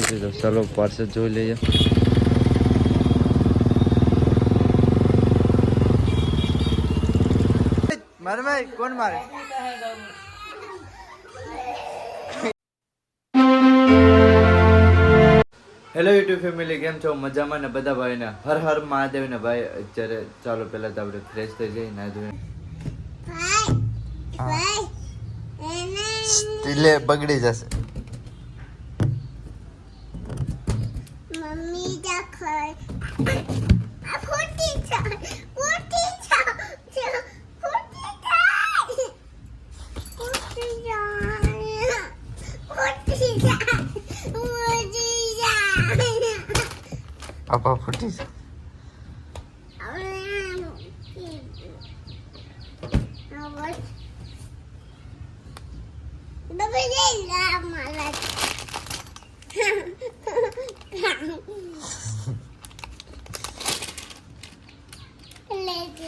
તો ચાલો પાર્સલ જોઈ લઈએ. મારે ભાઈ કોણ મારે? હેલો યુટ્યુબ ફેમિલી કેમ છો? મજામાં ને બધા ભાઈને? હર હર મહાદેવ ને ભાઈ અત્યારે ચાલો પહેલા તો આપણે ફ્રેશ થઈ જઈએ ના ધોઈને એટલે બગડી જશે. મમ્મી દાખલ આ ફૂટી છે ફૂટી છે ફૂટી છે ફૂટી જાય ફૂટી જાય ફૂટી જાય પાપા ફૂટી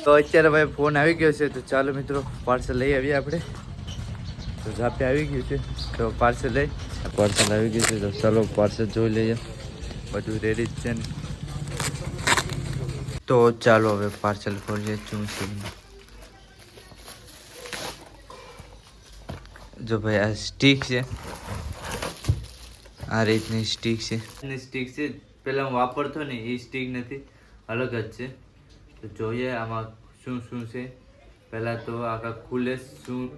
તો અત્યારે ભાઈ ફોન આવી ગયો છે, તો ચાલો મિત્રો પાર્સલ લઈ આવીએ આપણે. તો ઝાપે આવી ગયું છે, તો પાર્સલ લઈ. પાર્સલ આવી ગયું છે, તો ચાલો પાર્સલ જોઈ લઈએ. બધું રેડી જ છે ને. તો ચાલો હવે પાર્સલ ખોલીએ છે જો ભાઈ, આ સ્ટીક છે. આ રીતની સ્ટીક છે. સ્ટીક છે, પેલા હું વાપરતો ને એ સ્ટીક નથી. અલગ જ છે. તો જોઈએ આમાં શું શું છે. પહેલાં તો આખા ખુલે શું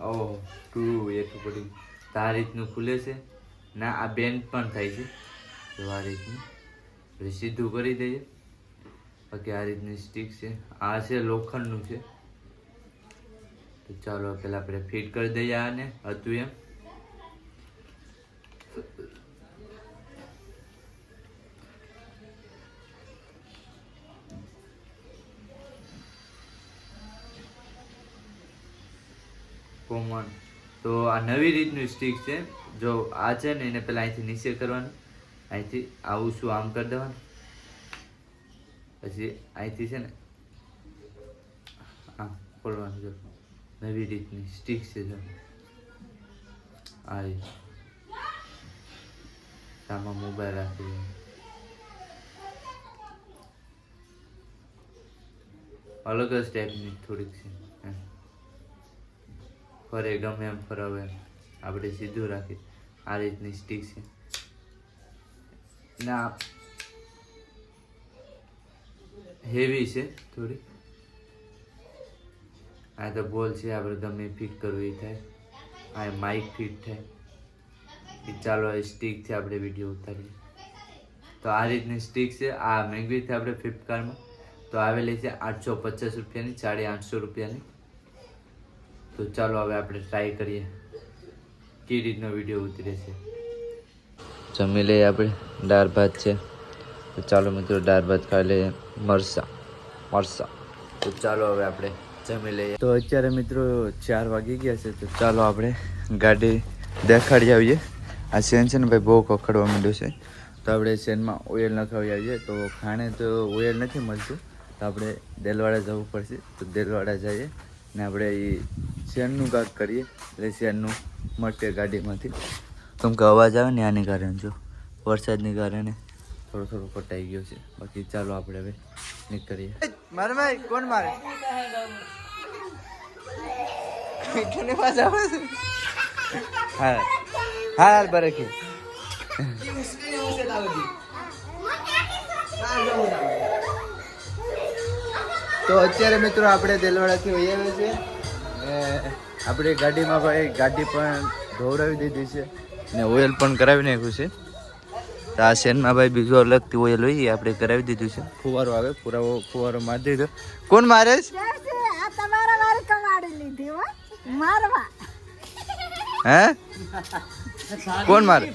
ઓહ ટુ એટલું પડી તો આ રીતનું ખુલે છે. ના, આ બેન્ડ પણ થાય છે. તો આ રીતનું. પછી સીધું કરી દઈએ. બાકી આ રીતની સ્ટીક છે. આ છે લોખંડનું છે. તો ચાલો, પહેલાં આપણે ફિટ કરી દઈએ આને. હતું એમ. કોમન. તો આ નવી રીતનું સ્ટીક છે. જો આ છે ને એને પહેલાં અહીંથી નીચે કરવાનું. અહીંથી આવું શું આમ કરી દેવાનું. પછી અહીંથી છે ને આમ ખોલવાનું જો. નવી રીતની સ્ટીક છે જો. આ રીત આમાં મોબાઈલ રાખી દે. અલગ જ ટાઈપની થોડીક છે. ફરે, ગમે એમ ફરવે આપણે સીધું રાખી આ રીતની સ્ટીક છે. ના. હેવી છે થોડી. આ તો બોલ છે, આપણે ગમે ફિટ કરવું થાય. આ માઇક ફિટ થાય. એ ચાલો સ્ટીકથી સ્ટીક આપણે વીડિયો ઉતારીએ. તો આ રીતની સ્ટીક છે. આ મેંગવી છે આપણે ફ્લિપકાર્ટમાં તો આવેલી છે આઠસો પચાસ રૂપિયાની, સાડી આઠસો રૂપિયાની. તો ચાલો હવે આપણે ટ્રાય કરીએ. કઈ રીતનો વીડિયો ઉતરે છે? જમી લઈએ આપણે. દાળ ભાત છે. તો ચાલો મિત્રો, દાળ ભાત ખાઈ લઈએ. મરસા મરસા. તો ચાલો હવે આપણે જમી લઈએ. તો અત્યારે મિત્રો ચાર વાગી ગયા છે. તો ચાલો આપણે ગાડી દેખાડી આવીએ. આ સેન છે ને ભાઈ, બહુ કખડવા માંડ્યું છે. તો આપણે સેનમાં ઓઇલ નખાવી આવીએ. તો ખાણે તો ઓઇલ નથી મળતું. તો આપણે દેલવાડા જવું પડશે. તો દેલવાડા જઈએ. ને આપણે એ શેરનું કાક કરીએ. એટલે શેરનું મળશે ગાડીમાંથી. કેમ કે અવાજ આવે ને આને કારણે જો. વરસાદને કારણે થોડો થોડો કટાઈ ગયો છે. બાકી ચાલો આપણે હવે નીકળીએ. મારે ભાઈ કોણ મારે? મીઠું પાછા આવે છે? હા હા યાર બરકી તો અત્યારે મિત્રો આપણે દેલવાડાથી વહી આવે છે ને આપણી ગાડીમાં ભાઈ ગાડી પણ ધોવરાવી દીધી છે ને ઓઇલ પણ કરાવી નાખ્યું છે. તો આ શેનમાં ભાઈ બીજું અલગથી ઓઇલ હોય એ આપણે કરાવી દીધું છે. ફુવારો આવે પુરાવો ફુવારો મારી દીધો. કોણ મારે હે. કોણ મારે?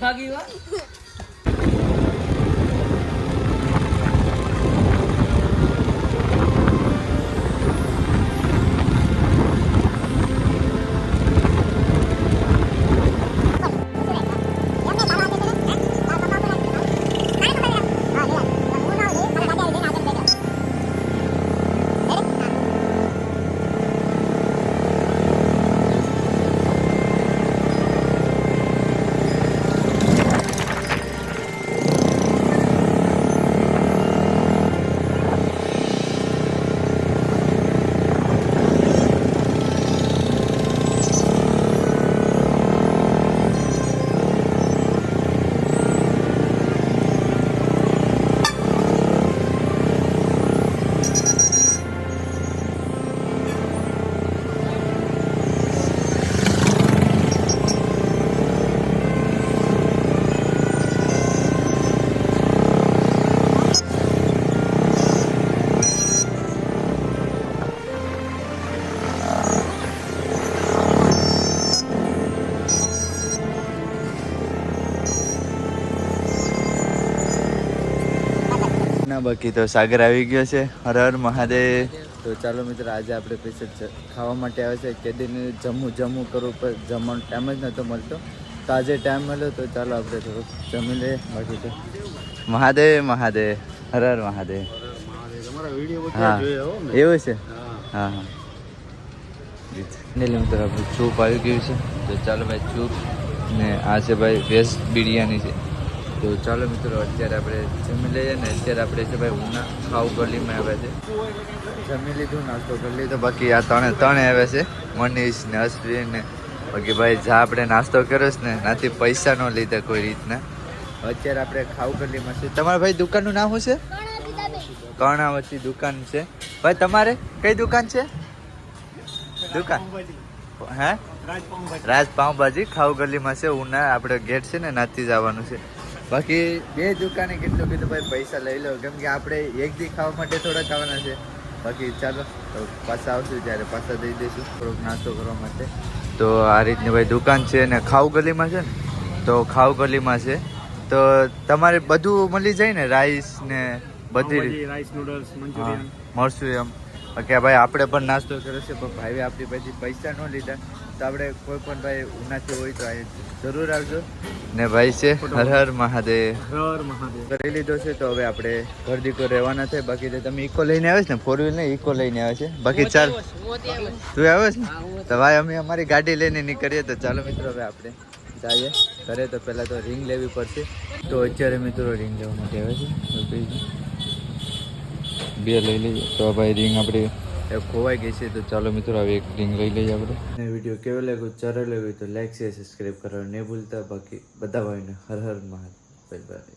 બાકી તો સાગર આવી ગયો છે. હર હર મહાદેવ. તો ચાલો મિત્રો આજે આપણે પૈસા ખાવા માટે આવે છે. કેદીને દિન જમવું જમવું કરવું પર જમવાનો ટાઈમ જ નહોતો મળતો. તો આજે ટાઈમ મળ્યો તો ચાલો આપણે થોડુંક જમી લઈએ. બાકી તો મહાદેવ મહાદેવ. હર હર મહાદેવ. હા. એવું છે? હા હા. મિત્રો આપણું ચૂપ આવી ગયું છે. તો ચાલો ભાઈ ચૂપ. ને આ છે ભાઈ વેજ બિરયાની છે. તો ચાલો મિત્રો અત્યારે આપણે જમી લઈએ ને અત્યારે આપણે છે ભાઈ ઉના ખાવ ગલીમાં આવ્યા છે. જમી લીધું નાસ્તો કરી લીધો બાકી આ ત્રણે ત્રણે આવ્યા છે. મનીષ ને અશ્વિન ને બાકી ભાઈ જા આપણે નાસ્તો કર્યો છે ને નાથી પૈસા ન લીધા કોઈ રીતના. અત્યારે આપણે ખાવ ગલીમાં છે. તમારા ભાઈ દુકાનનું નામ શું છે? કર્ણાવતી દુકાન છે. ભાઈ તમારે કઈ દુકાન છે? દુકાન? હે? રાજ પાઉંભાજી ખાવ ગલીમાં છે. ઉના આપણે ગેટ છે ને નાથી જ આવવાનું છે. બાકી બે દુકાને કેટલું કીધું ભાઈ પૈસા લઈ લો. કેમ કે આપણે એક દી ખાવા માટે થોડા ખાવાના છે. બાકી ચાલો તો પાછા આવશું ત્યારે પાછા દઈ દઈશું થોડોક નાસ્તો કરવા માટે. તો આ રીતની ભાઈ દુકાન છે ને ખાઉ ગલીમાં છે ને? તો ખાઉ ગલીમાં છે. તો તમારે બધું મળી જાય ને? રાઈસ ને બધી રાઈસ નૂડલ્સ મંચુરિયન. મળશું એમ. કે ભાઈ આપણે પણ નાસ્તો કર્યો છે પણ ભાઈ આપણી પછી પૈસા ન લીધા. તો આપણે કોઈ પણ ભાઈ ઉનાથી હોય તો અહીં જરૂર આવજો. ને ભાઈ છે હર હર મહાદેવ. હર મહાદેવ. કરી લીધો છે તો હવે આપણે ઘર દીકો રહેવાના થાય બાકી તો તમે ઇકો લઈને આવે છે ને? ફોર વ્હીલ ને ઇકો લઈને આવે છે. બાકી ચાલ. તું આવે છે ને? તો ભાઈ અમે અમારી ગાડી લઈને નીકળીએ તો ચાલો મિત્રો હવે આપણે જઈએ. ઘરે તો પહેલાં તો રિંગ લેવી પડશે. તો અત્યારે મિત્રો રિંગ લેવા માટે આવે છે છે? બે લઈ લઈએ. તો ભાઈ રિંગ આપણે એ ખોવાઈ ગઈ છે, તો ચાલો મિત્રો હવે એક રિંગ લઈ લઈએ આપણે. વીડિયો કેવો લાગ્યો? ચાલો લાગ્યો તો લાઈક શેર સબસ્ક્રાઈબ કરવાનું નહીં ભૂલતા. બાકી બધા ભાઈને હર હર મહાદેવ. Bye bye